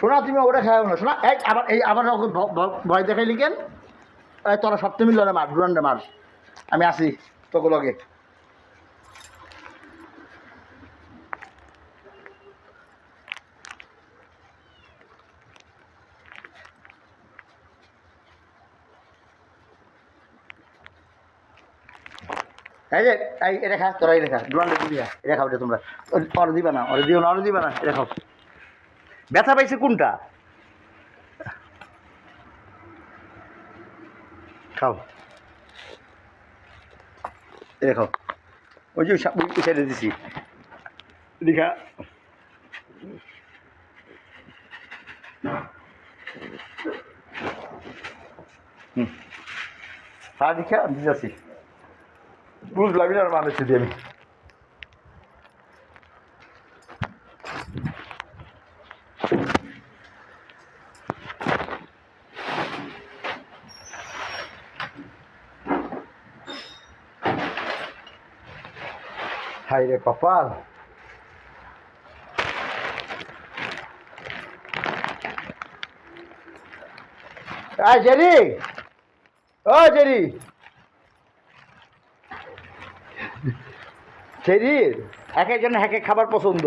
শোনা তুমি ওটা খাও না। শোনা এই আবার এই আবার ভয় দেখাইলি কেন? তোরা সপ্তমী লড়ে মার ডুরান্ডে মার। আমি আসি তোকে লগে। এই যে, এই রেখা তোরা এই রেখা ডুরান্ডে দিবি এটা খাও এটা তোমরা। ওরে দিবা না, ওরে দিও না, ওরে দিবা না, এটা খাও। ব্যথা পাইছে কোনটা? খাও। দেখো, ওই যে সাইডে দিছি। দেখা হুম। হ্যাঁ দেখা আমি যাচ্ছি বুঝলাম না মানুষ দিয়ে আমি হাই রে কপাল আয় জেরি ও জেরি জেরির এক একজন এক এক খাবার পছন্দ।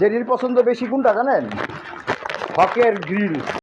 জেরির পছন্দ বেশি কোনটা জানেন? হকের গ্রিল